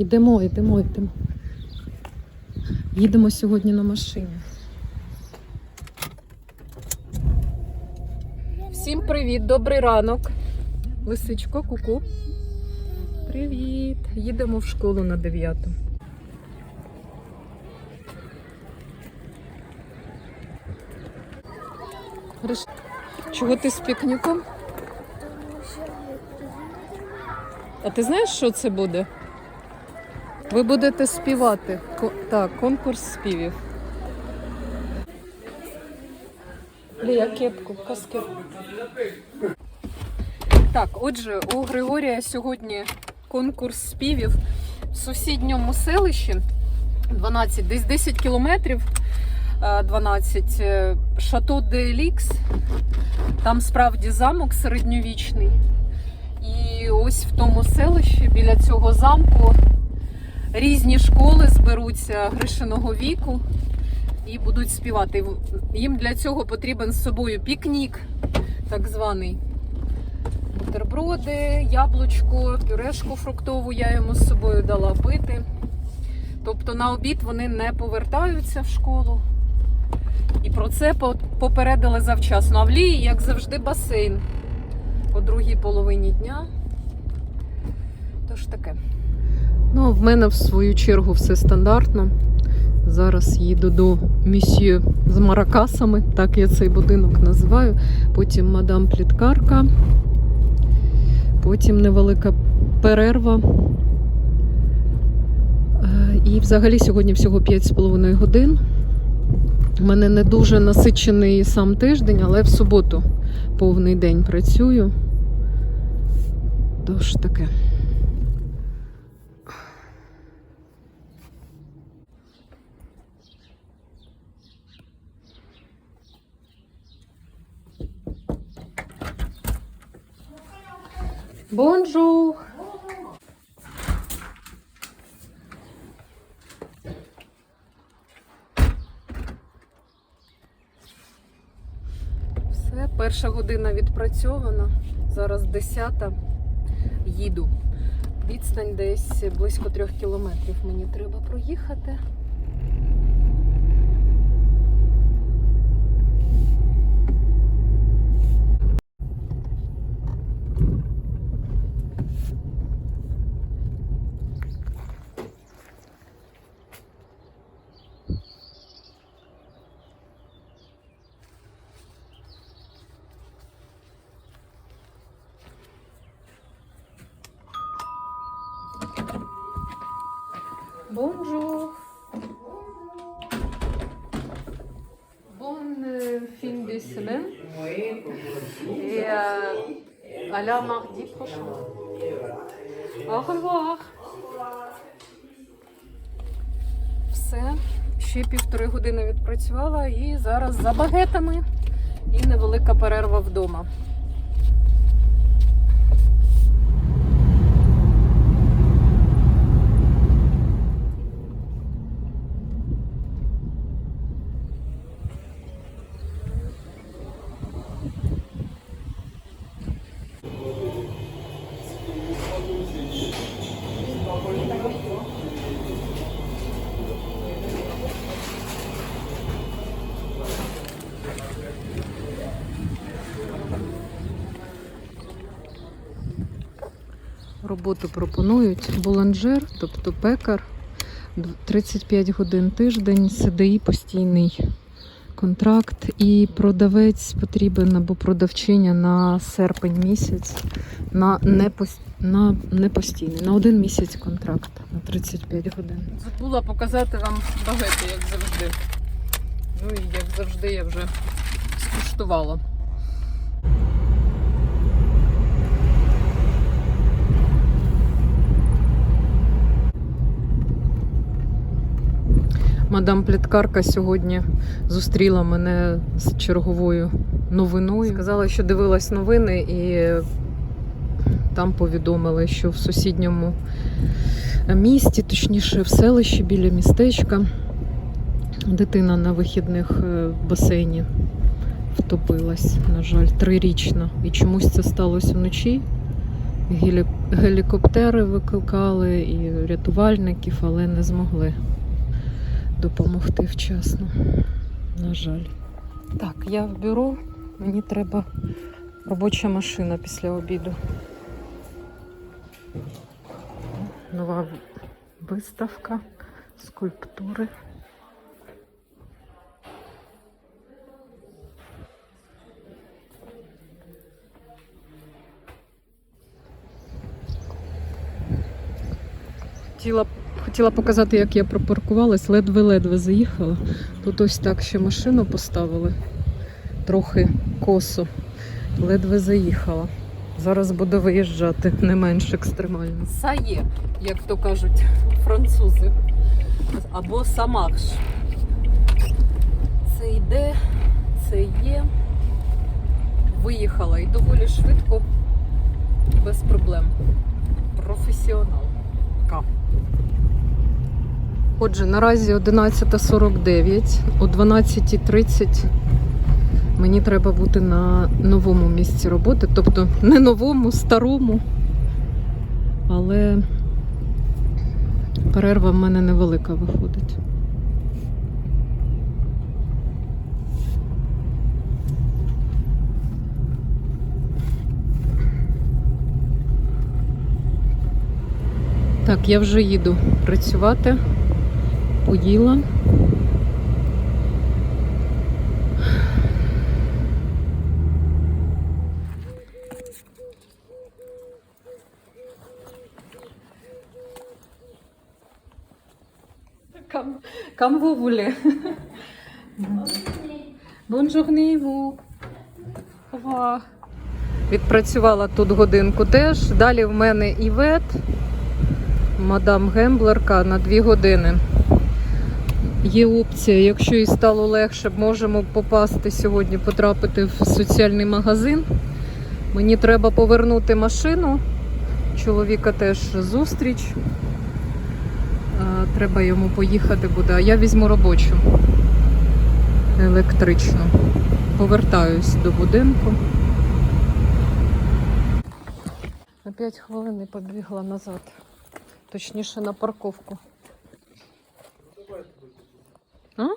Йдемо, йдемо, йдемо. Їдемо сьогодні на машині. Всім привіт, добрий ранок. Лисичко, куку. Привіт. Їдемо в школу на 9. Чого ти з пікніком? А ти знаєш, що це буде? Ви будете співати. Так, конкурс співів. Лія, кепку, каскетку. Так, отже, у Григорія сьогодні конкурс співів в сусідньому селищі 12, десь 10 кілометрів. е, 12 е, Шато де Елікс. Там справді замок середньовічний. І ось в тому селищі біля цього замку різні школи зберуться Гришиного віку і будуть співати. Їм для цього потрібен з собою пікнік, так званий. Бутерброди, яблучко, пюрешку фруктову я йому з собою дала пити. Тобто на обід вони не повертаються в школу. І про це попередили завчасно. А в Лії, як завжди, басейн о другій половині дня. Тож таке. Ну, а в мене в свою чергу все стандартно. Зараз їду до місьє з маракасами, так я цей будинок називаю. Потім мадам пліткарка, потім невелика перерва. Е, І взагалі сьогодні всього 5,5 годин. У мене не дуже насичений сам тиждень, але в суботу повний день працюю. Тож таке. Бонжур! Все, перша година відпрацьована. Зараз 10 їду. Відстань десь близько трьох кілометрів мені треба проїхати. Semaine. Et euh, alors mardi prochain. Au revoir. Все. Ще півтори години відпрацювала і зараз за багетами і невелика перерва вдома. Роботу пропонують буланжер, тобто пекар, 35 годин тиждень, СДІ постійний контракт, і продавець потрібен або продавчиня на серпень місяць, на, непос... на непостійний, на один місяць контракт на 35 годин. Забула показати вам багети, як завжди. Ну і як завжди я вже скуштувала. Мадам Пліткарка сьогодні зустріла мене з черговою новиною. Сказала, що дивилась новини, і там повідомили, що в сусідньому місті, точніше в селищі біля містечка, дитина на вихідних е, в басейні втопилась, на жаль, трирічна. І чомусь це сталося вночі. Гелікоптери викликали і рятувальників, але не змогли допомогти вчасно. На жаль. Так, я в бюро, мені треба робоча машина після обіду. Нова виставка, скульптури. Хотіла, хотіла показати, як я пропаркувалась, ледве-ледве заїхала. Тут ось так ще машину поставили, трохи косо, ледве заїхала. Зараз буду виїжджати не менш екстремально. Сає, як то кажуть французи. Або самарш. Це йде, це є. Виїхала і доволі швидко, без проблем. Професіоналка. Отже, наразі 11.49, о 12.30 мені треба бути на новому місці роботи. Тобто не новому, старому. Але перерва в мене невелика виходить. Так, я вже їду працювати. Поїла. Journée, vous. Au revoir. Відпрацювала тут годинку теж. Далі в мене івет, мадам Гемблерка на 2 години. Є опція, якщо і стало легше, можемо попасти сьогодні, потрапити в соціальний магазин. Мені треба повернути машину. Чоловіка теж зустріч. Треба йому поїхати буде. А я візьму робочу електричну. Повертаюсь до будинку. На 5 хвилин побігла назад. Точніше на парковку. А?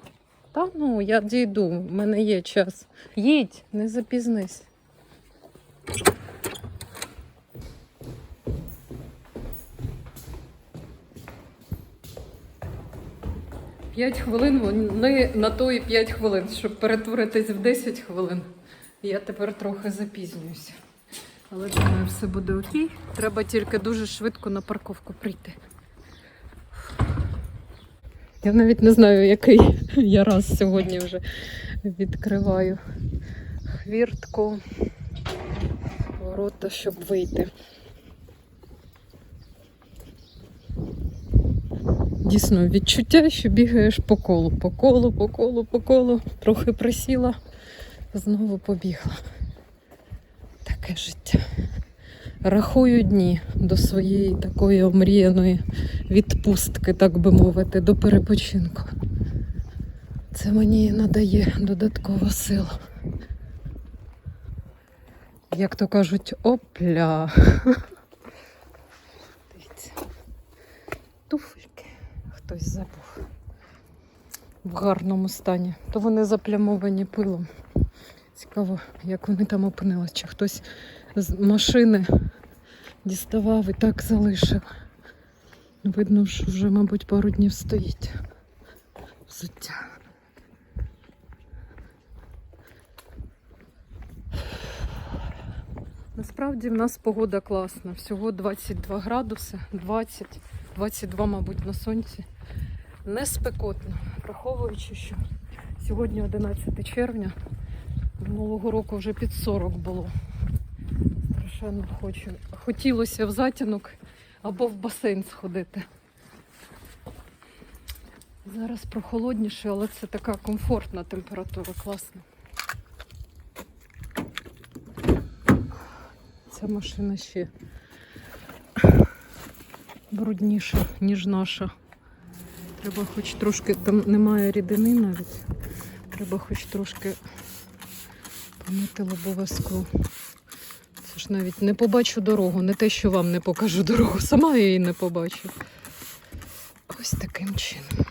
Та ну, я дійду, в мене є час. Їдь, не запізнись. П'ять хвилин, вони на то і 5 хвилин, щоб перетворитись в 10 хвилин. Я тепер трохи запізнююся. Але думаю, все буде окей. Треба тільки дуже швидко на парковку прийти. Я навіть не знаю, який я раз сьогодні вже відкриваю хвіртку ворота, щоб вийти. Дійсно, відчуття, що бігаєш по колу, по колу, по колу, по колу. Трохи присіла, знову побігла. Таке життя. Рахую дні до своєї такої омріяної відпустки, так би мовити, до перепочинку. Це мені надає додаткову силу. Як то кажуть, опля. Дивіться. Туфельки. Хтось забув. В гарному стані. То вони заплямовані пилом. Цікаво, як вони там опинились. Чи хтось з машини діставав і так залишив. Видно, що вже, мабуть, пару днів стоїть взуття. Насправді в нас погода класна. Всього 22 градуси, 20, 22, мабуть, на сонці. Не спекотно, враховуючи, що сьогодні 11 червня, минулого року вже під 40 було. Страшенно хочу. Хотілося в затінок або в басейн сходити. Зараз прохолодніше, але це така комфортна температура, класна. Ця машина ще брудніша, ніж наша. Треба хоч трошки, там немає рідини навіть. Треба хоч трошки помити лобове скло. Ж навіть не побачу дорогу, не те, що вам не покажу дорогу, сама я її не побачу. Ось таким чином.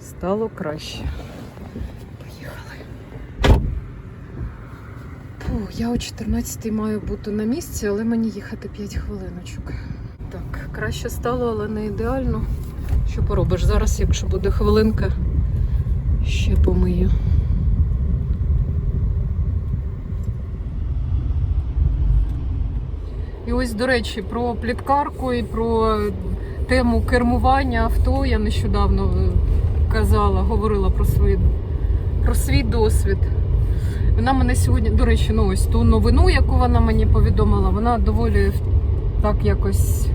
Стало краще. Поїхали. Фу, я о 14 маю бути на місці, але мені їхати 5 хвилиночок. Так, краще стало, але не ідеально. Що поробиш? Зараз, якщо буде хвилинка, ще помию. І ось, до речі, про пліткарку і про тему кермування авто я нещодавно е, казала, говорила про свій, про свій досвід. Вона мене сьогодні, до речі, ну ось ту новину, яку вона мені повідомила, вона доволі так якось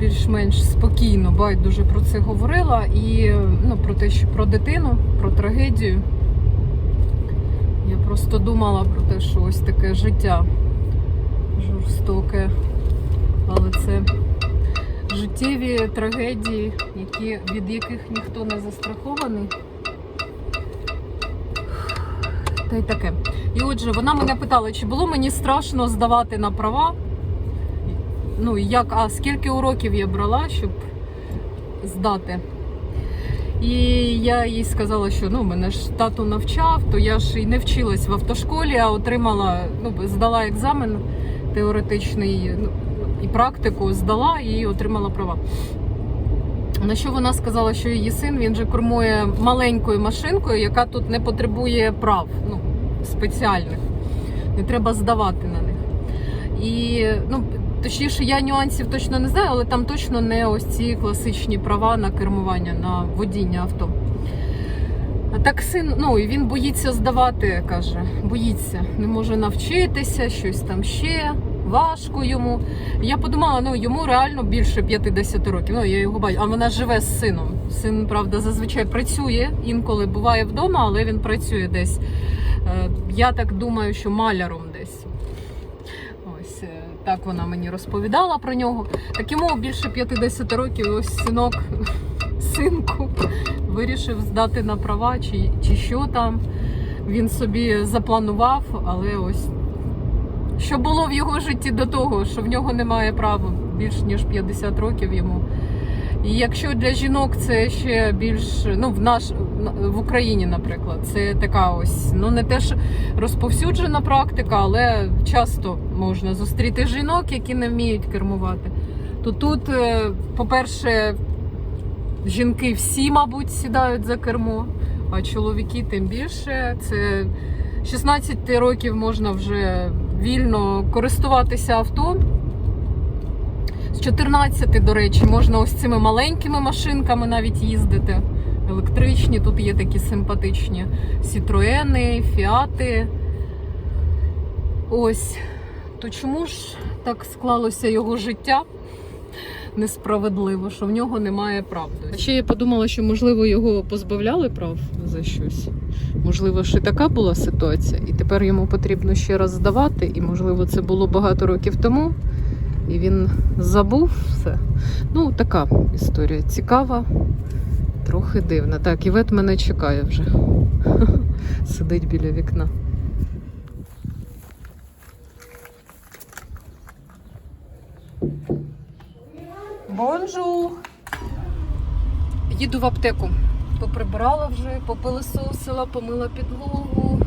більш-менш спокійно, байдуже про це говорила. І ну, про те, що про дитину, про трагедію. Я просто думала про те, що ось таке життя жорстоке. Але це життєві трагедії, які, від яких ніхто не застрахований. Та й таке. І отже, вона мене питала, чи було мені страшно здавати на права. Ну, як, а скільки уроків я брала, щоб здати. І я їй сказала, що ну, мене ж тато навчав, то я ж і не вчилась в автошколі, а отримала, ну, здала екзамен теоретичний ну, і практику здала і отримала права. На що вона сказала, що її син він же кормує маленькою машинкою, яка тут не потребує прав ну, спеціальних. Не треба здавати на них. І ну, точніше, я нюансів точно не знаю, але там точно не ось ці класичні права на кермування, на водіння авто. Так син, ну і він боїться здавати, каже, боїться, не може навчитися, щось там ще. Важко йому. Я подумала, ну йому реально більше 50 років. Ну я його бачу. А вона живе з сином. Син, правда, зазвичай працює, інколи буває вдома, але він працює десь. Е, Я так думаю, що маляром десь. Ось е, так вона мені розповідала про нього. Так йому більше 50 років, ось синок, синку, вирішив здати на права, чи, чи що там. Він собі запланував, але ось що було в його житті до того, що в нього немає права більш ніж 50 років йому. І якщо для жінок це ще більш ну в наш в Україні, наприклад, це така ось ну не теж розповсюджена практика, але часто можна зустріти жінок, які не вміють кермувати. То тут, е, по-перше, жінки всі, мабуть, сідають за кермо, а чоловіки тим більше. Це 16 років можна вже вільно користуватися авто. З 14, до речі, можна ось цими маленькими машинками навіть їздити. Електричні, тут є такі симпатичні Сітроени, Фіати. Ось. То чому ж так склалося його життя несправедливо, що в нього немає прав? Ще я подумала, що можливо його позбавляли прав за щось. Можливо, ще така була ситуація, і тепер йому потрібно ще раз здавати, і можливо це було багато років тому. І він забув все. Ну, така історія цікава, трохи дивна. Так, Івет мене чекає вже. Сидить біля вікна. Бонжур! Їду в аптеку. Поприбирала вже, попилисосила, помила підлогу,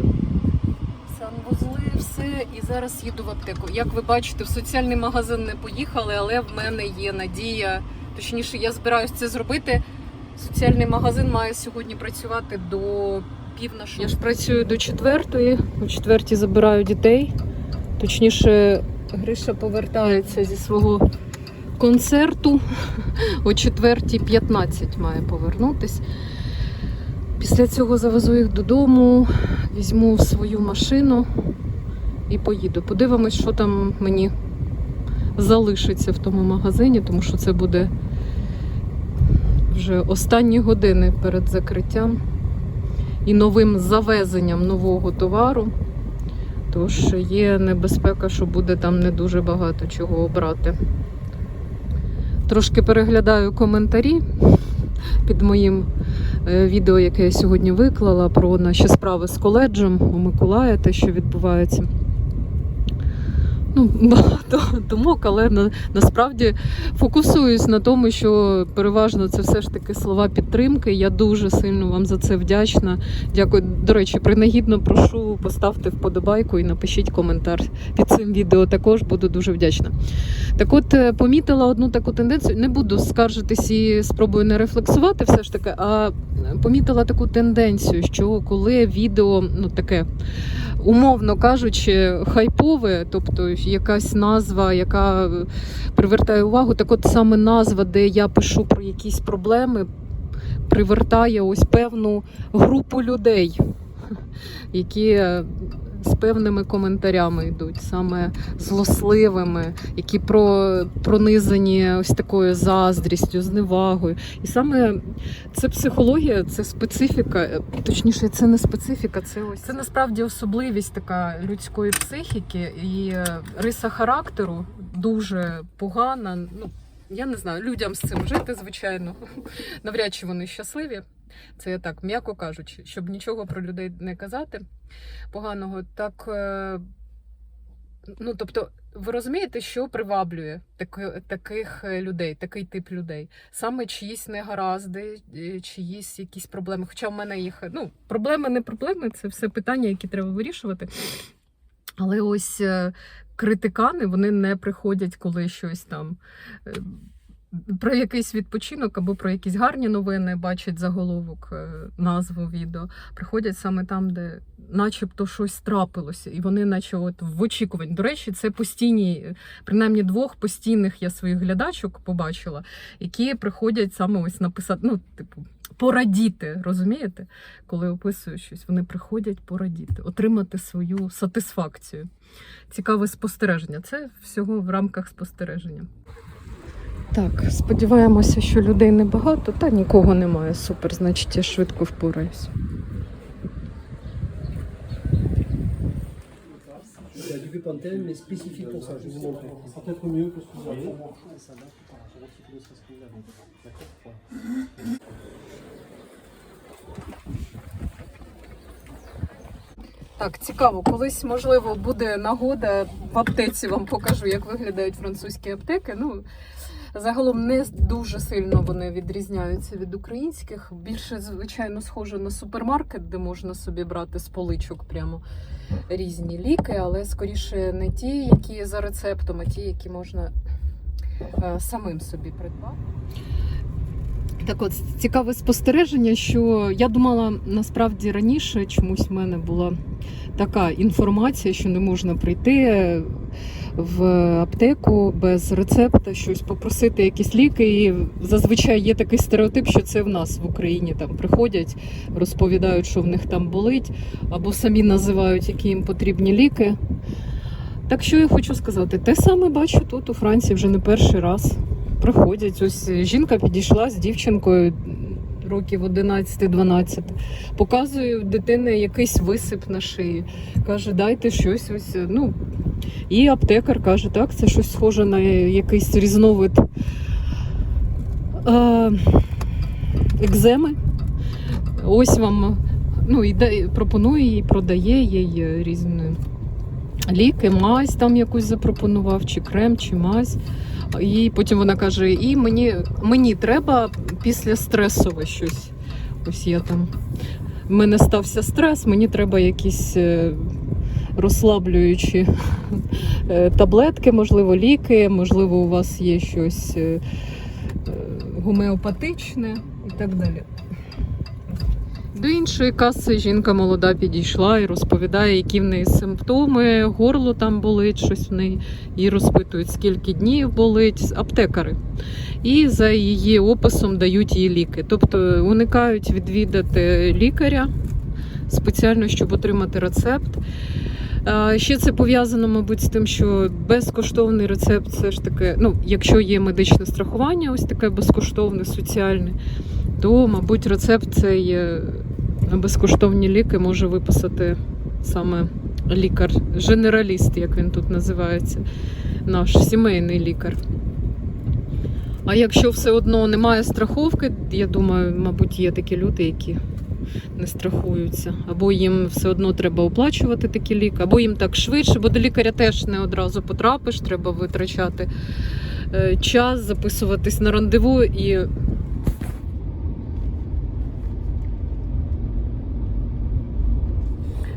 санвузли, все. І зараз їду в аптеку. Як ви бачите, в соціальний магазин не поїхали, але в мене є надія. Точніше, я збираюся це зробити. Соціальний магазин має сьогодні працювати до пів на шостої. Я ж працюю до четвертої. О четвертій забираю дітей. Точніше, Гриша повертається зі свого концерту. О 4.15 має повернутись. Після цього завезу їх додому, візьму свою машину і поїду. Подивимось, що там мені залишиться в тому магазині, тому що це буде вже останні години перед закриттям і новим завезенням нового товару. Тож є небезпека, що буде там не дуже багато чого обрати. Трошки переглядаю коментарі під моїм е, відео, яке я сьогодні виклала про наші справи з коледжем у Миколая, те, що відбувається. Ну, багато думок, але на, насправді фокусуюсь на тому, що переважно це все ж таки слова підтримки. Я дуже сильно вам за це вдячна. Дякую. До речі, принагідно прошу поставте вподобайку і напишіть коментар під цим відео. Також буду дуже вдячна. Так от е, помітила одну таку тенденцію. Не буду скаржитись і спробую не рефлексувати, все ж таки, а помітила таку тенденцію, що коли відео ну таке. Умовно кажучи, хайпове, тобто якась назва, яка е, привертає увагу, так от саме назва, де я пишу про якісь проблеми, привертає ось певну групу людей, які е, з певними коментарями йдуть, саме злосливими, які про, пронизані ось такою заздрістю, зневагою. І саме це психологія, це специфіка, е, точніше, це не специфіка, це ось це насправді особливість така людської психіки і е, риса характеру дуже погана. Ну я не знаю, людям з цим жити, звичайно. Навряд чи вони щасливі. Це я так, м'яко кажучи, щоб нічого про людей не казати поганого. Так, е, ну тобто, ви розумієте, що приваблює таки, таких е, людей, такий тип людей? Саме чиїсь негаразди, е, чиїсь якісь проблеми. Хоча в мене їх ну, проблеми, не проблеми, це все питання, які треба вирішувати. Але ось критикани вони не приходять, коли щось там. Про якийсь відпочинок або про якісь гарні новини бачать заголовок, е, назву відео. Приходять саме там, де начебто щось трапилося, і вони, наче от в очікуванні. До речі, це постійні, принаймні двох постійних я своїх глядачок побачила, які приходять саме ось написати, ну, типу, порадіти, розумієте? Коли описують щось, вони приходять порадіти, отримати свою сатисфакцію. Цікаве спостереження. Це всього в рамках спостереження. Так, сподіваємося, що людей небагато, та нікого немає. Супер, значить, я швидко впораюсь. Так, цікаво, колись, можливо, буде нагода в аптеці вам покажу, як виглядають французькі аптеки. Ну, загалом не дуже сильно вони відрізняються від українських. Більше, звичайно, схоже на супермаркет, де можна собі брати з поличок прямо різні ліки, але скоріше не ті, які за рецептом, а ті, які можна е, самим собі придбати. Так от цікаве спостереження, що я думала насправді раніше чомусь в мене була така інформація, що не можна прийти в аптеку без рецепта, щось попросити якісь ліки. І зазвичай є такий стереотип, що це в нас в Україні там приходять, розповідають, що в них там болить, або самі називають, які їм потрібні ліки. Так що я хочу сказати, те саме бачу тут у Франції вже не перший раз. Приходять. Ось жінка підійшла з дівчинкою років 11-12. Показує в дитини якийсь висип на шиї. Каже, дайте щось ось. Ну, і аптекар каже, так, це щось схоже на якийсь різновид е, екземи. Ось вам ну, і пропонує їй, продає їй різні ліки, мазь там якусь запропонував, чи крем, чи мазь. І потім вона каже: і мені, мені треба після стресове щось. Ось я там. В мене стався стрес, мені треба якісь е, розслаблюючі е, таблетки, можливо, ліки, можливо, у вас є щось е, е, гомеопатичне і так далі. До іншої каси жінка молода підійшла і розповідає, які в неї симптоми, горло там болить, щось в неї, і розпитують, скільки днів болить, аптекари. І за її описом дають їй ліки. Тобто уникають відвідати лікаря спеціально, щоб отримати рецепт. Ще це пов'язано, мабуть, з тим, що безкоштовний рецепт все ж таки, ну, якщо є медичне страхування, ось таке безкоштовне, соціальне, то, мабуть, рецепт цей е, на безкоштовні ліки може виписати саме лікар, женераліст, як він тут називається, наш сімейний лікар. А якщо все одно немає страховки, я думаю, мабуть, є такі люди, які не страхуються. Або їм все одно треба оплачувати такі ліки, або їм так швидше, бо до лікаря теж не одразу потрапиш, треба витрачати е, час, записуватись на рандеву і.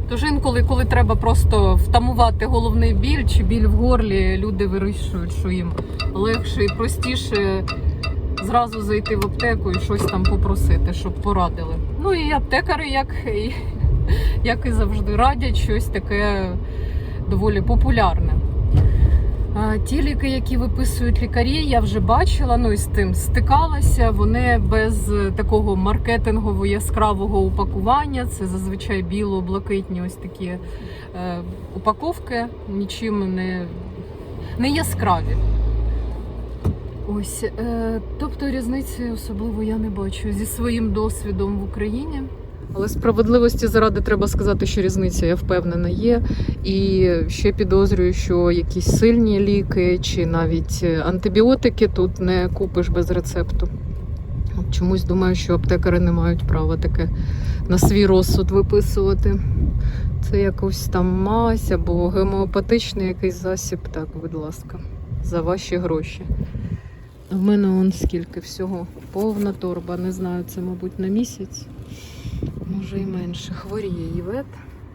Тож інколи, коли треба просто втамувати головний біль чи біль в горлі, люди вирішують, що їм легше і простіше зразу зайти в аптеку і щось там попросити, щоб порадили. Ну і аптекари, як і, як і завжди, радять щось таке доволі популярне. Ті ліки, які виписують лікарі, я вже бачила, ну і з тим стикалася. Вони без такого маркетингово яскравого упакування. Це зазвичай біло-блакитні ось такі е, упаковки, нічим не, не яскраві. Ось, е, тобто різниці особливо я не бачу зі своїм досвідом в Україні. Але справедливості заради треба сказати, що різниця, я впевнена, є. І ще підозрюю, що якісь сильні ліки чи навіть антибіотики тут не купиш без рецепту. Чомусь думаю, що аптекари не мають права таке на свій розсуд виписувати. Це якусь там мазь або гемеопатичний якийсь засіб. Так, будь ласка, за ваші гроші. В мене он скільки всього. Повна торба. Не знаю, це, мабуть, на місяць. Може і менше. Хворіє Івет.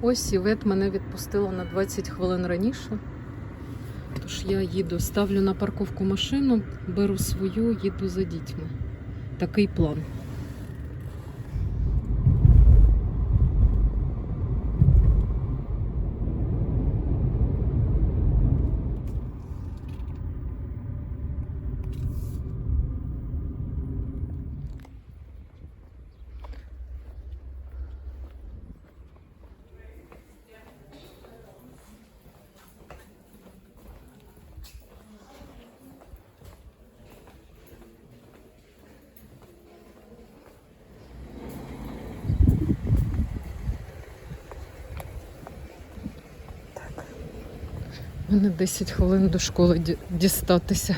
Ось Івет мене відпустила на 20 хвилин раніше. Тож я їду, ставлю на парковку машину, беру свою, їду за дітьми. Такий план. У мене 10 хвилин до школи ді- дістатися.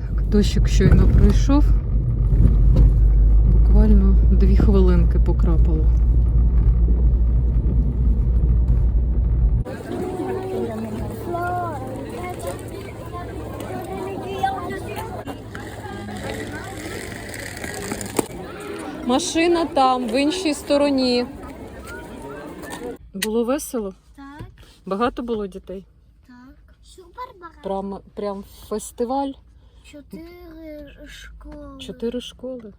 Так, дощик щойно пройшов. Буквально дві хвилинки покрапало. Машина там, в іншій стороні. Було весело? Так, Багато було дітей. так. Супер багато. Прям, прям фестиваль. Чотири школи. Чотири школи.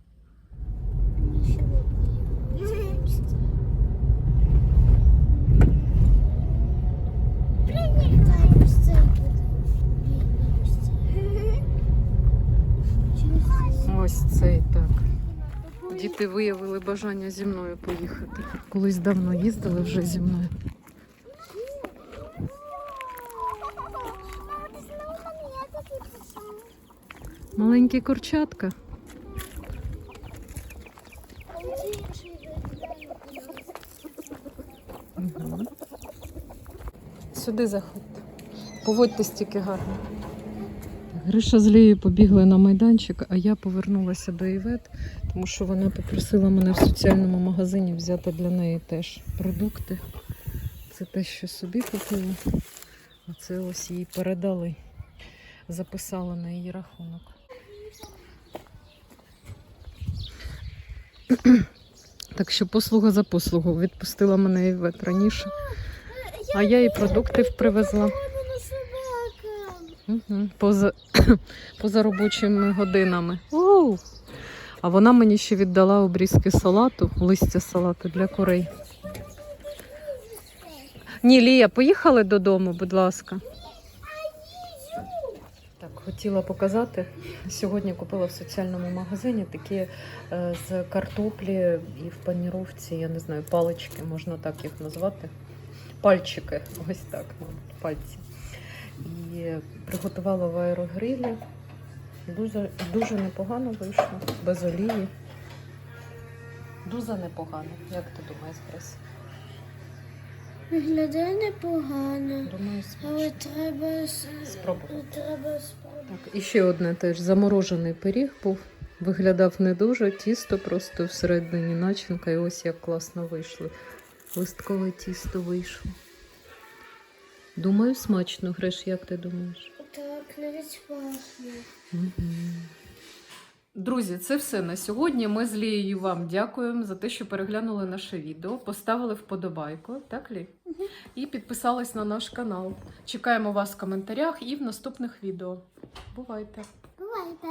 Ось цей так. Діти виявили бажання зі мною поїхати. Колись давно їздили вже зі мною. Маленькі курчатка. Угу. Сюди заходьте. Поводьте стільки гарно. Гриша з Лією побігли на майданчик, а я повернулася до Івет, тому що вона попросила мене в соціальному магазині взяти для неї теж продукти. Це те, що собі купила, а це ось їй передали. Записала на її рахунок. Так що послуга за послугу відпустила мене Івет раніше, а я їй продуктів привезла. Поза, поза робочими годинами. Оу! А вона мені ще віддала обрізки салату, листя салату для курей. Ні, Лія, поїхали додому, будь ласка. Так, хотіла показати. Сьогодні купила в соціальному магазині такі е, з картоплі і в паніровці, я не знаю, палички, можна так їх назвати. Пальчики, ось так, пальці. і приготувала в аерогрилі. Дуже, дуже непогано вийшло, без олії. Дуже непогано. Як ти думаєш, Крис? Виглядає непогано, Думаю, але треба Спробувати. Треба спробувати. Так, і ще одне теж заморожений пиріг був. Виглядав не дуже, тісто просто всередині начинка, і ось як класно вийшло. Листкове тісто вийшло. Думаю, смачно, Греш, як ти думаєш? Так, навіть пахне. Друзі, це все на сьогодні. Ми з Лією вам дякуємо за те, що переглянули наше відео, поставили вподобайку, так Лі? І підписались на наш канал. Чекаємо вас в коментарях і в наступних відео. Бувайте! Бувайте.